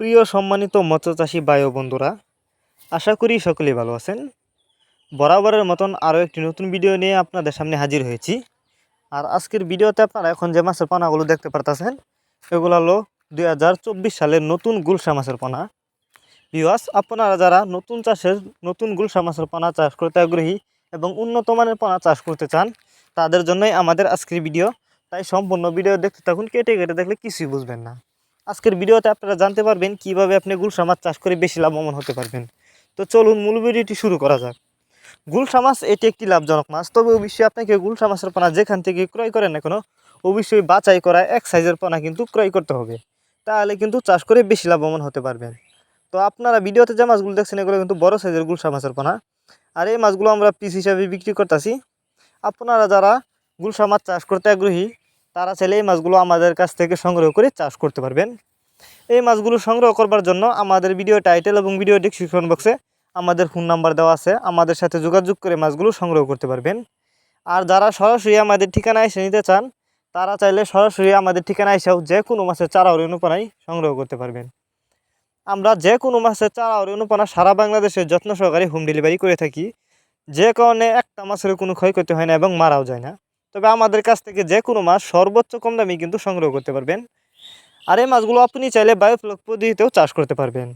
সুপ্রিয় সম্মানিত মৎস্যচাষী বায়ু বন্ধুরা, আশা করি সকলেই ভালো আছেন। বরাবরের মতন আরও একটি নতুন ভিডিও নিয়ে আপনাদের সামনে হাজির হয়েছি। আর আজকের ভিডিওতে আপনারা এখন যে মাছের পানাগুলো দেখতে পারতেছেন, এগুলো হলো দুই হাজার চব্বিশ সালের নতুন গুলশা মাছের পানা। বিওয়াস আপনারা যারা নতুন চাষের, নতুন গুলশা মাছের পানা চাষ করতে আগ্রহী এবং উন্নত মানের পানা চাষ করতে চান, তাদের জন্যই আমাদের আজকের ভিডিও। তাই সম্পূর্ণ ভিডিও দেখতে থাকুন, কেটে কেটে দেখলে কিছুই বুঝবেন না। আজকের ভিডিওতে আপনারা জানতে পারবেন কীভাবে আপনি গুলশা মাছ চাষ করে বেশি লাভবান হতে পারবেন। তো চলুন মূল ভিডিওটি শুরু করা যাক। গুলশা মাছ এটি একটি লাভজনক মাছ, তবে অবশ্যই আপনাকে গুলশা মাছের পানা যেখান থেকে ক্রয় করেন না কেন, অবশ্যই বাছাই করা এক সাইজের পানা কিন্তু ক্রয় করতে হবে। তাহলে কিন্তু চাষ করে বেশি লাভবান হতে পারবেন। তো আপনারা ভিডিওতে যে মাছগুলো দেখছেন, এগুলো কিন্তু বড় সাইজের গুলশা মাছের পানা। আর এই মাছগুলো আমরা পিস হিসাবে বিক্রি করতেছি। আপনারা যারা গুলশা মাছ চাষ করতে আগ্রহী তারা চাইলে এই মাছগুলো আমাদের কাছ থেকে সংগ্রহ করে চাষ করতে পারবেন। এই মাছগুলো সংগ্রহ করবার জন্য আমাদের ভিডিও টাইটেল এবং ভিডিও ডিসক্রিপশন বক্সে আমাদের ফোন নাম্বার দেওয়া আছে। আমাদের সাথে যোগাযোগ করে মাছগুলো সংগ্রহ করতে পারবেন। আর যারা সরাসরি আমাদের ঠিকানায় এসে নিতে চান, তারা চাইলে সরাসরি আমাদের ঠিকানায় এসেও যে কোনো মাছের চারা ও রেণুপানাই সংগ্রহ করতে পারবেন। আমরা যে কোনো মাছের চারা ও রেণুপানা সারা বাংলাদেশে যত্ন সহকারে হোম ডেলিভারি করে থাকি। যে কারণে একটা মাছের কোনো ক্ষয়ক্ষতি হয় না এবং মারাও যায় না। তবে আমাদের কাছ থেকে যে কোনো মাছ সর্বোচ্চ কম দামে কিন্তু সংগ্রহ করতে পারবেন। আর এই মাছগুলো আপনি চাইলে বায়োফ্লক পদ্ধতিতেও চাষ করতে পারবেন।